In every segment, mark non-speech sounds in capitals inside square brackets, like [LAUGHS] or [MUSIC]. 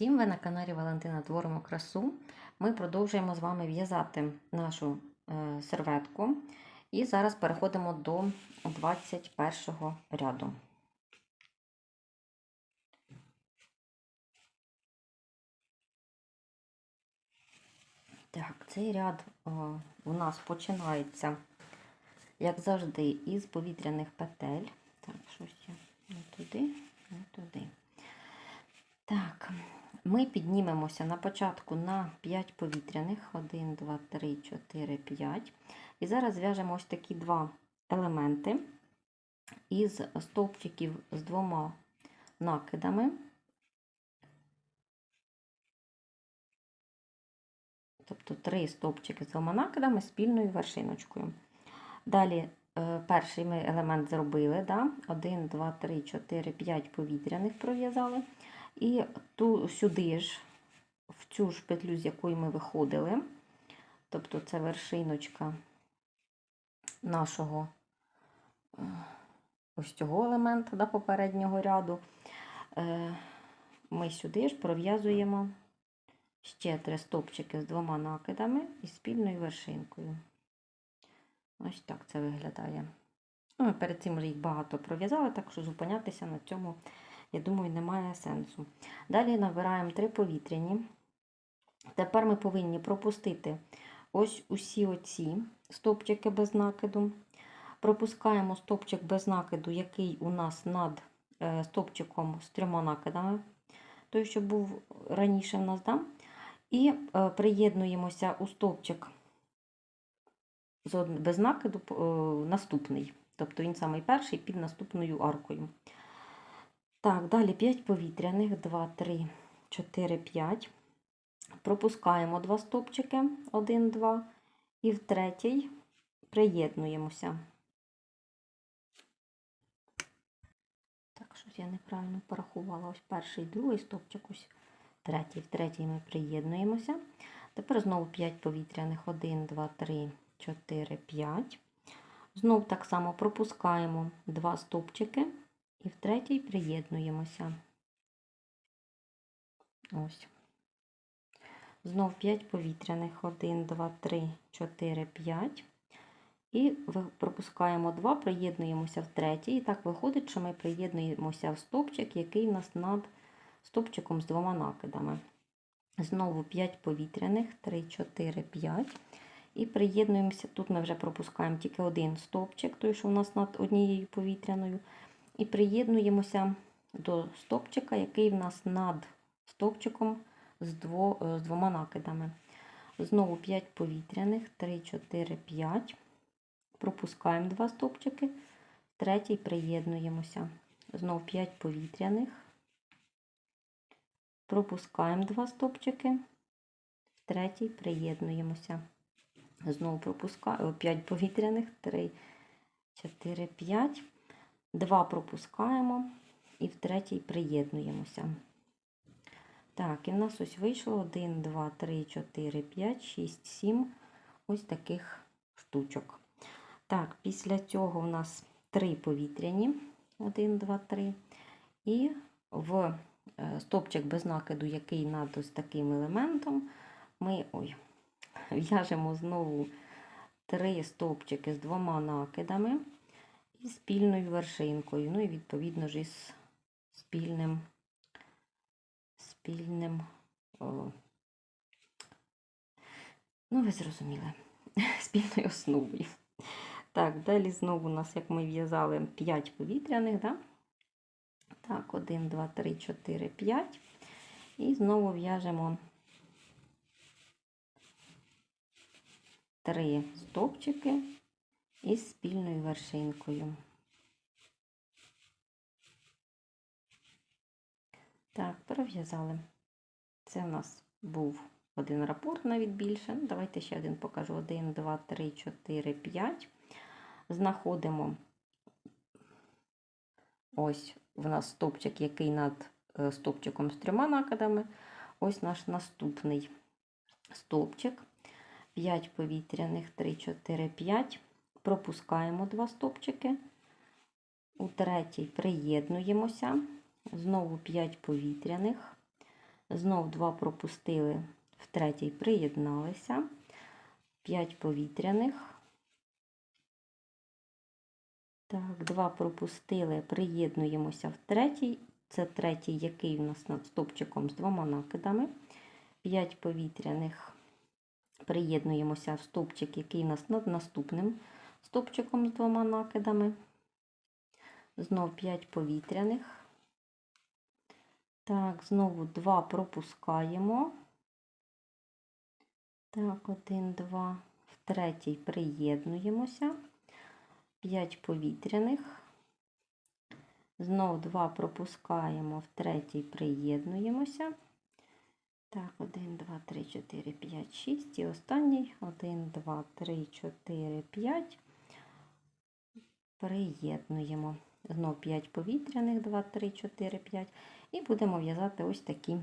усім! Ви на каналі Валентина Творимо красу. Ми продовжуємо з вами в'язати нашу е, серветку. І зараз переходимо до 21 ряду. Так, цей ряд о, у нас починається, як завжди, із повітряних петель. Так, щось я не туди, не туди. Так, ми піднімемося на початку на 5 повітряних. 1, 2, 3, 4, 5. І зараз зв'яжемо ось такі два елементи із стовпчиків з двома накидами. Тобто три стовпчики з двома накидами спільною вершиночкою. Далі е, перший ми елемент зробили. Да? 1, 2, 3, 4, 5 повітряних пров'язали. І ту, сюди ж, в цю ж петлю, з якої ми виходили, тобто це вершиночка нашого е, ось цього елемента да, попереднього ряду, е, ми сюди ж пров'язуємо ще три стопчики з двома накидами і спільною вершинкою. Ось так це виглядає. Ну, Ми перед цим вже їх багато пров'язали, так що зупинятися на цьому, я думаю, немає сенсу. Далі набираємо три повітряні. Тепер ми повинні пропустити ось усі оці стопчики без накиду. Пропускаємо стопчик без накиду, який у нас над стопчиком з трьома накидами, той, що був раніше в нас, да? і приєднуємося у стовпчик без накиду наступний. Тобто він самий перший під наступною аркою. Так, далі 5 повітряних, 2, 3, 4, 5. Пропускаємо два стопчики, 1, 2, і в третій приєднуємося. Так, щось я неправильно порахувала. Ось перший, другий стопчик, ось третій. В третій ми приєднуємося. Тепер знову 5 повітряних, 1, 2, 3, 4, 5. Знов так само пропускаємо два стопчики і в третій приєднуємося. Ось. Знов 5 повітряних. 1, 2, 3, 4, 5. І пропускаємо 2, приєднуємося в третій. І так виходить, що ми приєднуємося в стопчик, який в нас над стопчиком з двома накидами. Знову 5 повітряних, 3, 4, 5. І приєднуємося. Тут ми вже пропускаємо тільки один стовпчик, той, що у нас над однією повітряною. І приєднуємося до стовпчика, який в нас над стовпчиком з, дво, з двома накидами. Знову 5 повітряних, 3, 4, 5. Пропускаємо два стовпчики, третій приєднуємося. Знову 5 повітряних. Пропускаємо два стовпчики, третій приєднуємося. Знову пропускаю 5 повітряних, 3, 4, 5. 2 пропускаємо і в третій приєднуємося. Так, і в нас ось вийшло 1, 2, 3, 4, 5, 6, 7 ось таких штучок. Так, після цього у нас 3 повітряні, 1, 2, 3. І в стопчик без накиду, який над ось таким елементом, ми ой, в'яжемо знову 3 стовпчики з двома накидами і спільною вершинкою. Ну і відповідно ж із спільним, спільним, о, ну, ви зрозуміли, [LAUGHS] спільною основою. Так, далі знову у нас, як ми в'язали, 5 повітряних, да? Так, 1, 2, 3, 4, 5. І знову в'яжемо 3 стовпчики із спільною вершинкою. Так, пров'язали. Це у нас був один рапорт, навіть більше. Давайте ще один покажу. 1, 2, 3, 4, 5. Знаходимо ось в нас стопчик, який над стопчиком з трьома накидами. Ось наш наступний стопчик. 5 повітряних, 3, 4, 5. Пропускаємо два стопчики. У третій приєднуємося. Знову 5 повітряних. Знов 2 пропустили, в третій приєдналися. 5 повітряних. Так, 2 пропустили, приєднуємося в третій. Це третій, який у нас над стовпчиком з двома накидами. 5 повітряних. Приєднуємося в стовпчик, який у нас над наступним стовпчиком з двома накидами. Знов 5 повітряних. Так, знову 2 пропускаємо. Так, 1, 2. В третій приєднуємося. 5 повітряних. Знов 2 пропускаємо, в третій приєднуємося. Так, 1, 2, 3, 4, 5, 6. І останній 1, 2, 3, 4, 5. Приєднуємо. Знов 5 повітряних, 2, 3, 4, 5. І будемо в'язати ось такі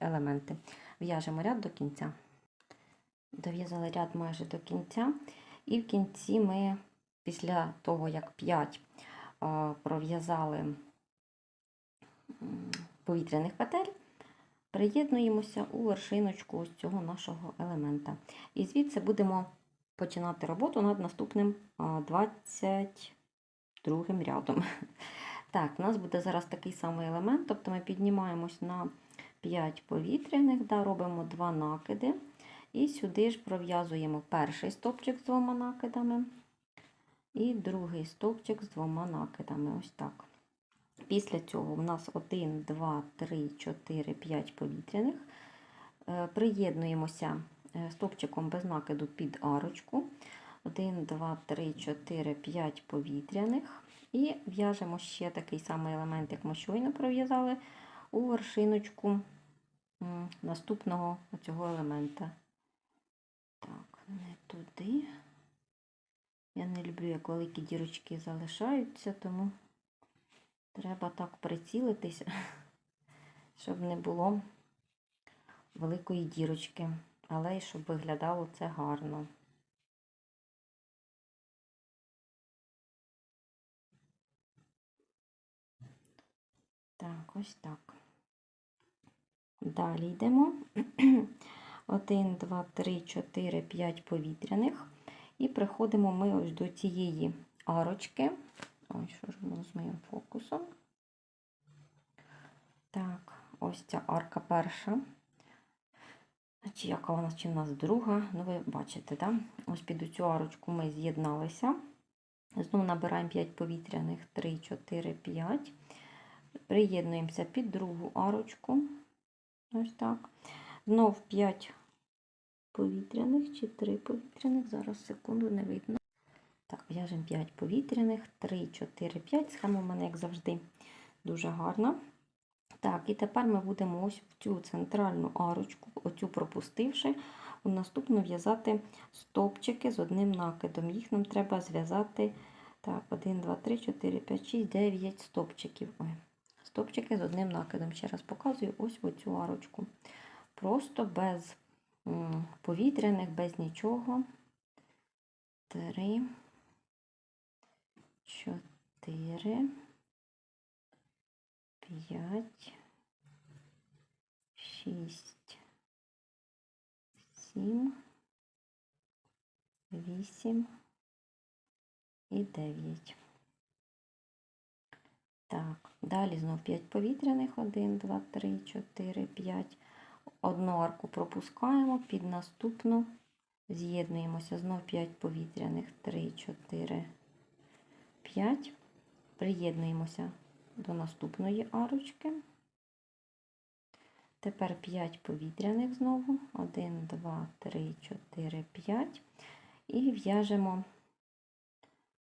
елементи. В'яжемо ряд до кінця. Дов'язали ряд майже до кінця. І в кінці ми, після того, як 5 пров'язали повітряних петель, приєднуємося у вершиночку ось цього нашого елемента. І звідси будемо починати роботу над наступним 22 рядом. Так, у нас буде зараз такий самий елемент, тобто ми піднімаємось на 5 повітряних, робимо 2 накиди. І сюди ж пров'язуємо перший стовпчик з двома накидами. І другий стовпчик з двома накидами. Ось так. Після цього у нас 1, 2, 3, 4, 5 повітряних. Приєднуємося стовпчиком без накиду під арочку. 1, 2, 3, 4, 5 повітряних. І в'яжемо ще такий самий елемент, як ми щойно пров'язали, у вершиночку наступного цього елемента. Так, не туди. Я не люблю, як великі дірочки залишаються, тому треба так прицілитися, [LAUGHS] щоб не було великої дірочки, але й щоб виглядало це гарно. Так, ось так. Далі йдемо. 1, 2, 3, 4, 5 повітряних. І приходимо ми ось до цієї арочки. Ось, що ж воно з моїм фокусом. Так, ось ця арка перша. Чи яка вона, чи в нас друга? Ну, ви бачите, так? Ось під цю арочку ми з'єдналися. Знову набираємо 5 повітряних, 3, 4, 5. Приєднуємося під другу арочку. Ось так. Знов 5 повітряних чи 3 повітряних. Зараз секунду не видно. Так, в'яжемо 5 повітряних, 3, 4, 5. Схема в мене, як завжди, дуже гарна. Так, і тепер ми будемо ось в цю центральну арочку, оцю пропустивши, у наступну в'язати стопчики з одним накидом. Їх нам треба зв'язати так, 1, 2, 3, 4, 5, 6, 9 стопчиків. Стопчики з одним накидом. Ще раз показую ось в цю арочку. Просто без повітряних, без нічого. Три, чотири, п'ять, шість, сім, вісім і дев'ять. Так, далі знов 5 повітряних, 1, 2, 3, 4, 5. Одну арку пропускаємо, під наступну з'єднуємося. Знов 5 повітряних, 3, 4, 5. Приєднуємося до наступної арочки. Тепер 5 повітряних знову. 1, 2, 3, 4, 5. І в'яжемо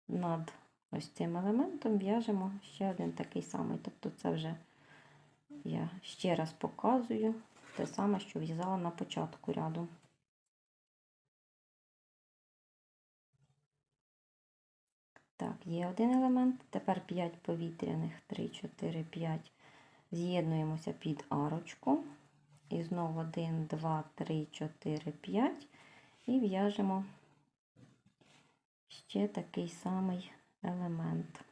над ось цим елементом, в'яжемо ще один такий самий. Тобто, це вже я ще раз показую те саме, що в'язала на початку ряду. Так, є один елемент, тепер 5 повітряних, 3, 4, 5. З'єднуємося під арочку. І знову 1, 2, 3, 4, 5. І в'яжемо ще такий самий елемент.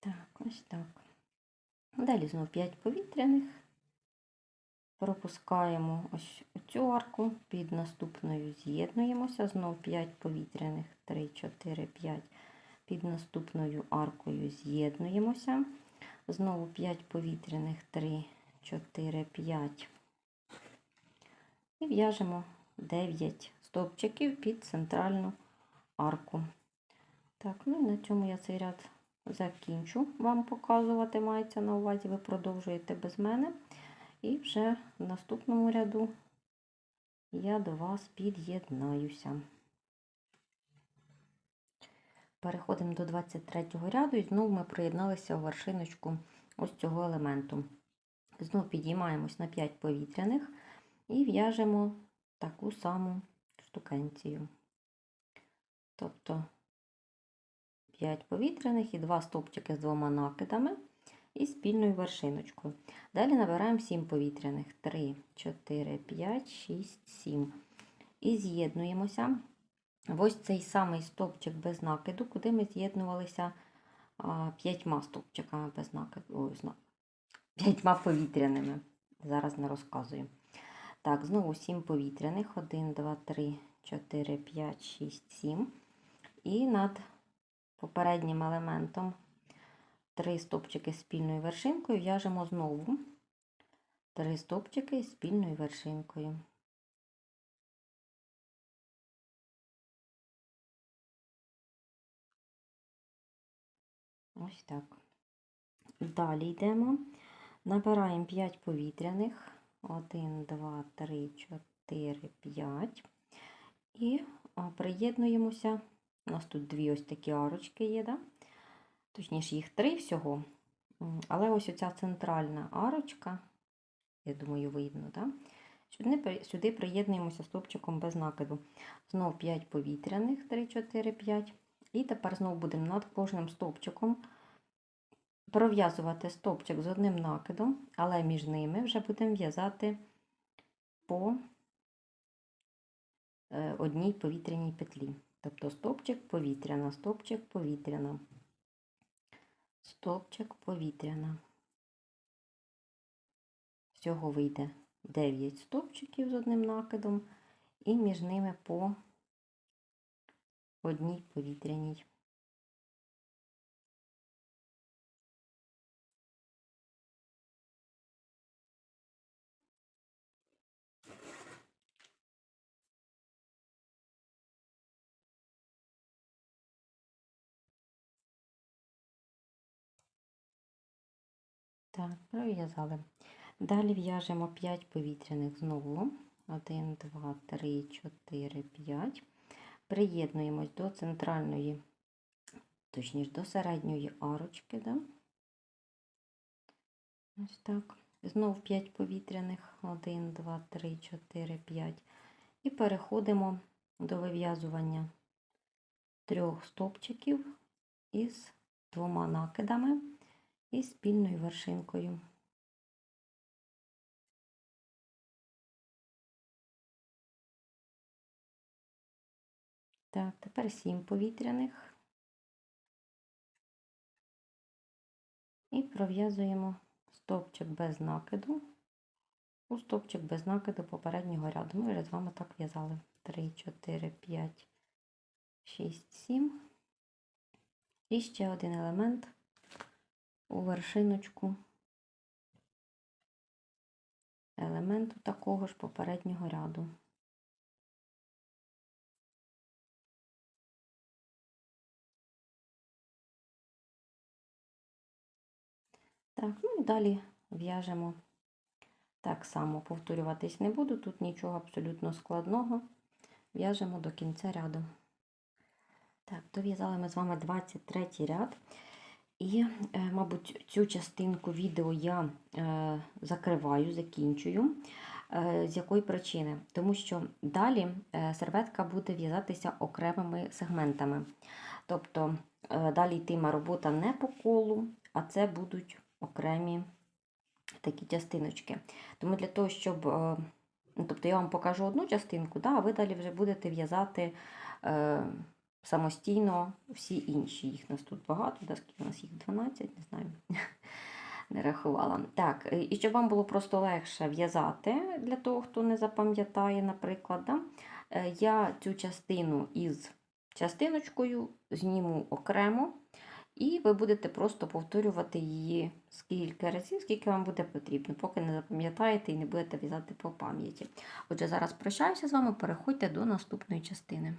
Так, ось так. Далі знов 5 повітряних. Пропускаємо ось цю арку, під наступною з'єднуємося. Знову 5 повітряних, 3, 4, 5. Під наступною аркою з'єднуємося. Знову 5 повітряних, 3, 4, 5. І в'яжемо 9 стовпчиків під центральну арку. Так, ну і на цьому я цей ряд закінчу вам показувати, мається на увазі, ви продовжуєте без мене. І вже в наступному ряду я до вас під'єднаюся. Переходимо до 23 ряду і знову ми приєдналися в вершиночку ось цього елементу. Знову підіймаємось на 5 повітряних і в'яжемо таку саму штукенцію. Тобто 5 повітряних і 2 стовпчики з двома накидами і спільною вершиночкою. Далі набираємо 7 повітряних. 3, 4, 5, 6, 7. І з'єднуємося ось цей самий стовпчик без накиду, куди ми з'єднувалися п'ятьма стовпчиками без накиду. П'ятьма повітряними. Зараз не розказую. Так, знову 7 повітряних. 1, 2, 3, 4, 5, 6, 7. І над попереднім елементом три стопчики спільною вершинкою в'яжемо знову три стопчики спільною вершинкою. Ось так. Далі йдемо. Набираємо 5 повітряних. 1, 2, 3, 4, 5. І приєднуємося. У нас тут дві ось такі арочки є, да? Точніше, їх три всього. Але ось оця центральна арочка, я думаю, видно, да? сюди, приєднуємося стовпчиком без накиду. Знову 5 повітряних, 3, 4, 5. І тепер знову будемо над кожним стовпчиком пров'язувати стовпчик з одним накидом, але між ними вже будемо в'язати по е, одній повітряній петлі. Тобто стовпчик повітряна, стовпчик повітряна, стовпчик повітряна. Всього вийде 9 стовпчиків з одним накидом, і між ними по одній повітряній. Так, пров'язали. Далі в'яжемо 5 повітряних знову. 1, 2, 3, 4, 5. Приєднуємось до центральної, точніше, до середньої арочки. Да? Ось так. Знову 5 повітряних. 1, 2, 3, 4, 5. І переходимо до вив'язування трьох стовпчиків із двома накидами і спільною вершинкою. Так, тепер 7 повітряних. І пров'язуємо стовпчик без накиду у стовпчик без накиду попереднього ряду. Ми вже з вами так в'язали. 3, 4, 5, 6, 7. І ще один елемент у вершиночку елементу такого ж попереднього ряду. Так, ну і далі в'яжемо так само, повторюватись не буду, тут нічого абсолютно складного. В'яжемо до кінця ряду. Так, дов'язали ми з вами 23 ряд. І, е, мабуть, цю частинку відео я е, закриваю, закінчую. Е, з якої причини? Тому що далі серветка буде в'язатися окремими сегментами. Тобто далі йтиме робота не по колу, а це будуть окремі такі частиночки. Тому для того, щоб. ну, Тобто я вам покажу одну частинку, а ви далі вже будете в'язати самостійно всі інші. Їх нас тут багато, да, скільки у нас їх 12, не знаю. [LAUGHS] Не рахувала. Так, е, і щоб вам було просто легше в'язати для того, хто не запам'ятає, наприклад, да, е, я цю частину із частиночкою зніму окремо, і ви будете просто повторювати її скільки разів, скільки вам буде потрібно, поки не запам'ятаєте і не будете в'язати по пам'яті. Отже, зараз прощаюся з вами, переходьте до наступної частини.